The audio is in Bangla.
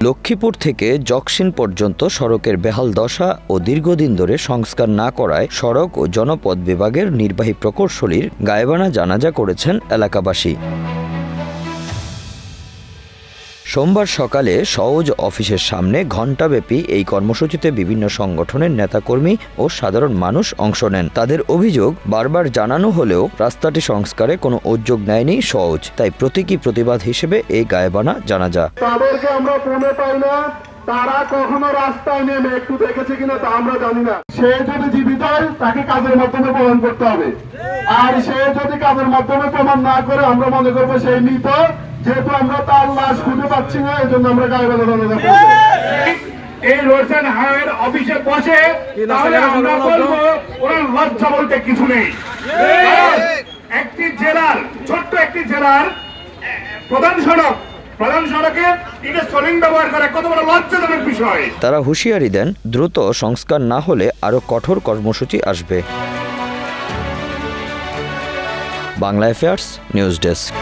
লক্ষ্মীপুর থেকে জকসিন পর্যন্ত সড়কের বেহাল দশা ও দীর্ঘদিন ধরে সংস্কার না করায় সড়ক ও জনপদ বিভাগের নির্বাহী প্রকৌশলীর গায়েবানা জানাজা করেছেন এলাকাবাসী। সোমবার সকালে সওজ অফিসের সামনে ঘণ্টাব্যাপী এই কর্মসূচিতে বিভিন্ন সংগঠনের নেতাকর্মী ও সাধারণ মানুষ অংশ নেন। তাদের অভিযোগ, বারবার জানানো হলেও রাস্তাটি সংস্কারে কোনো উদ্যোগ নেয়নি সওজ তাই প্রতীকী প্রতিবাদ হিসেবে এই গায়েবানা জানাজা তাদেরকে আমরা ফোনে পাই না। তারা কখনো রাস্তায় নেমে একটু দেখেছে কিনা তা আমরা জানি না। সে যদি জীবিত হয়, তাকে কাজের মাধ্যমে প্রমাণ করতে হবে। আর সে যদি কাজের মাধ্যমে প্রমাণ না করে, আমরা মনে করব সেই মৃত। যেহেতু আমরা তার লাশ খুঁজে পাচ্ছি না এই জন্য আমরা গায়ে বেলা এই অ্যান্ড হাইওয়ের অফিসে বসে তাহলে আমরা বলব ওনার লজ্জা বলতে কিছু নেই। একটি জেলার ছোট্ট একটি জেলার প্রধান সড়ক প্রধান সড়কে এটা সলিং ব্যবহার করে কত বড় লজ্জাজনক বিষয়। তারা হুঁশিয়ারি দেন দ্রুত সংস্কার না হলে আরও কঠোর কর্মসূচি আসবে। Bangla affairs news desk.